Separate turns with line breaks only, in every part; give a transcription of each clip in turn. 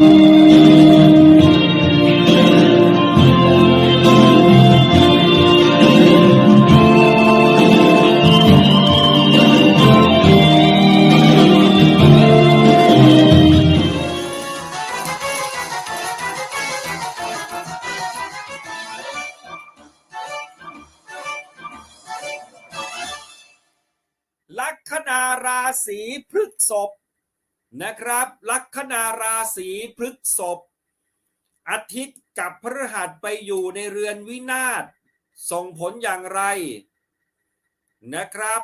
ลัคนาราศีพฤษภ นะครับ ลัคนาราศีพฤกษภอาทิตย์กับพฤหัสไปอยู่ในเรือนวินาศส่งผลอย่างไรนะครับ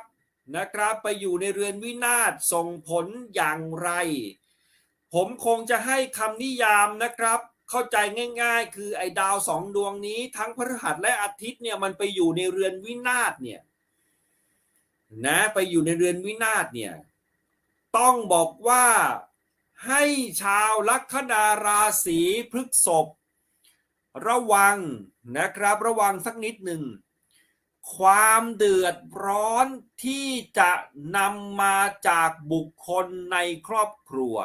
นะครับไปอยู่ในเรือนวินาศส่งผลอย่างไร ผมคงจะให้คำนิยามนะครับ เข้าใจง่าย ๆ คือไอ้ดาวสองดวงนี้ ทั้งพฤหัสและอาทิตย์เนี่ยมันไปอยู่ในเรือนวินาศเนี่ยนะไปอยู่ในเรือนวินาศเนี่ย ต้องบอกว่าให้ชาวลัคนาราศีพฤษภระวังนะครับระวังสักนิดหนึ่ง ความเดือดร้อนที่จะนำมาจากบุคคลในครอบครัว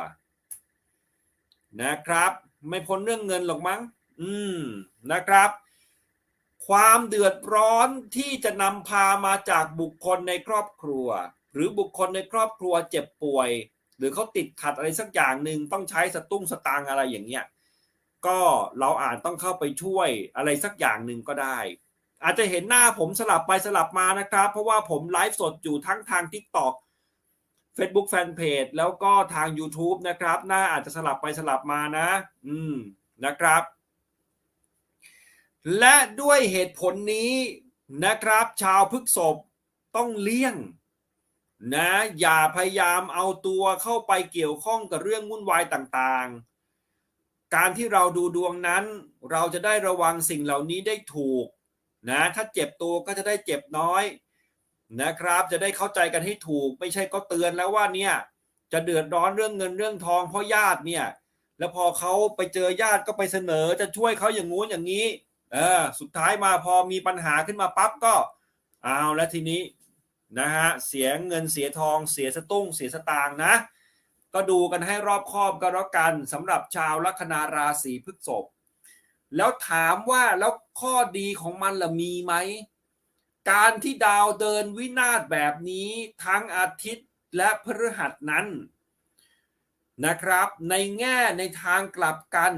นะครับ ไม่พ้นเรื่องเงินหรอกมั้ง อืมนะครับ ความเดือดร้อนที่จะนำพามาจากบุคคลในครอบครัว หรือบุคคลในครอบครัวเจ็บป่วย หรือเขาติดขัดอะไรสักอย่างหนึ่งต้องใช้สตุ้งสตางอะไรอย่างเงี้ยก็เราอาจต้องเข้าไปช่วยอะไรสักอย่างหนึ่งก็ได้ อาจจะเห็นหน้าผมสลับไปสลับมานะครับ เพราะว่าผมไลฟ์สดอยู่ทั้งทาง TikTok Facebook Fanpage แล้วก็ทาง YouTube นะครับ หน้าอาจจะสลับไปสลับมานะ อืมนะครับ และด้วยเหตุผลนี้นะครับ ชาวพฤกษบต้องเลี่ยง นะอย่าพยายามเอาตัวเข้าไปเกี่ยวข้องกับเรื่องวุ่นวายต่างๆ การที่เราดูดวงนั้น เราจะได้ระวังสิ่งเหล่านี้ได้ถูกนะถ้าเจ็บตัวก็จะได้เจ็บน้อยนะครับจะได้เข้าใจกันให้ถูก ไม่ใช่ก็เตือนแล้วว่าเนี่ยจะเดือดร้อนเรื่องเงินเรื่องทองเพราะญาติเนี่ยแล้วพอเขาไปเจอญาติก็ไปเสนอจะช่วยเขาอย่างงู้นอย่างนี้เออสุดท้ายมาพอมีปัญหาขึ้นมาปั๊บก็เอาแล้วทีนี้ นะฮะเสียเงินเสียทองเสียสตุ้งเสียสตางค์นะ ก็ดูกันให้รอบคอบก็แล้วกันสำหรับชาวลัคนาราศีพฤษภแล้วถามว่าแล้วข้อดีของมันล่ะมีไหม การที่ดาวเดินวินาศแบบนี้ทั้งอาทิตย์และพฤหัสนั้นนะครับ ในแง่ในทางกลับกัน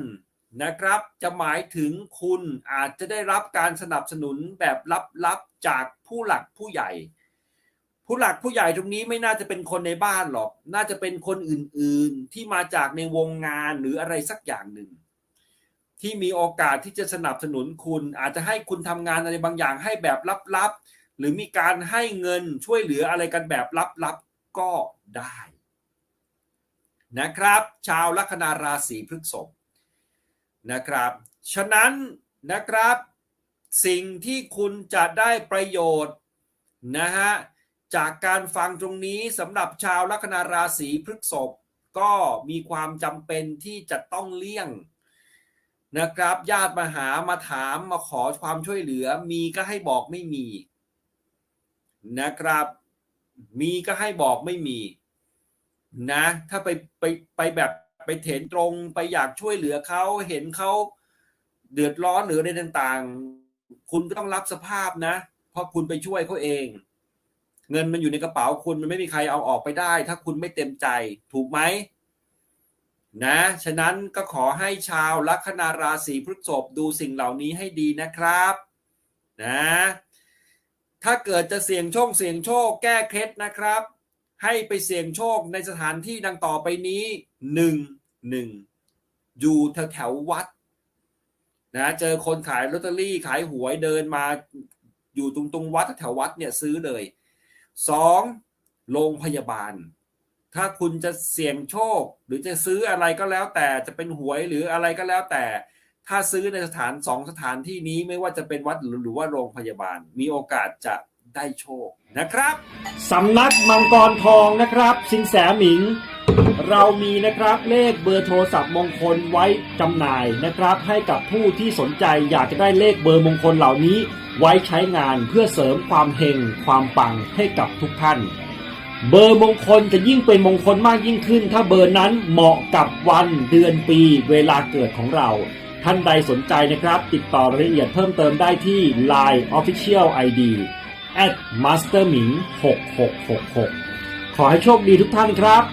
นะครับ จะหมายถึงคุณอาจจะได้รับการสนับสนุนแบบลับๆจากผู้หลักผู้ใหญ่ ผู้หลักผู้ใหญ่ตรงนี้ไม่น่าจะเป็นคนในบ้านหรอก น่าจะเป็นคนอื่นๆ ที่มาจากในวงงานหรืออะไรสักอย่างหนึ่ง ที่มีโอกาสที่จะสนับสนุนคุณ อาจจะให้คุณทำงานอะไรบางอย่างให้แบบลับๆ หรือมีการให้เงินช่วยเหลืออะไรกันแบบลับๆ ก็ได้ นะครับ ชาวลัคนาราศีพฤษภนะครับ ฉะนั้นนะครับ สิ่งที่คุณจะได้ประโยชน์นะฮะ จากการฟังตรงนี้สำหรับชาวลัคนาราศีพฤษภก็มีความจำเป็นที่จะต้องเลี่ยงนะครับ ญาติมาหามาถามมาขอความช่วยเหลือ มีก็ให้บอกไม่มี นะครับ มีก็ให้บอกไม่มี นะ ถ้าไปไปไปแบบไปเถนตรงไปอยากช่วยเหลือเขาเห็นเขาเดือดร้อนหรืออะไรต่างๆ คุณก็ต้องรับสภาพนะ เพราะคุณไปช่วยเขาเอง เงินมันอยู่ในกระเป๋าคุณมันไม่มีใครเอาออกไปได้ ถ้าคุณไม่เต็มใจถูกไหมนะ ฉะนั้นก็ขอให้ชาวลัคนาราศีพฤษภดูสิ่งเหล่านี้ให้ดีนะครับนะถ้าเกิดจะเสี่ยงโชคเสี่ยงโชคแก้เคล็ดนะครับ ให้ไปเสี่ยงโชคในสถานที่ดังต่อไปนี้หนึ่งหนึ่งอยู่แถวแถววัดนะเจอคนขายลอตเตอรี่ขายหวยเดินมาอยู่ตรงตรงวัดแถววัดเนี่ยซื้อเลย สองโรงพยาบาล ถ้าคุณจะเสี่ยงโชค หรือจะซื้ออะไรก็แล้วแต่จะเป็นหวยหรืออะไรก็แล้วแต่ ถ้าซื้อในสถานสองสถานที่นี้ไม่ว่าจะเป็นวัดหรือว่าโรงพยาบาล มีโอกาสจะได้โชคนะครับสำนักมังกรทองนะครับ สินแสหมิง เรามีนะครับเลขเบอร์โทรศัพท์มงคลไว้จำหน่ายนะครับ ให้กับผู้ที่สนใจอยากจะได้เลขเบอร์มงคลเหล่านี้ ไว้ใช้งานเพื่อเสริมความเฮงความปังให้กับทุกท่าน เบอร์มงคลจะยิ่งเป็นมงคลมากยิ่งขึ้น ถ้าเบอร์นั้นเหมาะกับวันเดือนปีเวลาเกิดของเรา ท่านใดสนใจนะครับ ติดต่อรายละเอียดเพิ่มเติมได้ที่ Line Official ID at masterming 6666 ขอให้โชคดีทุกท่านครับ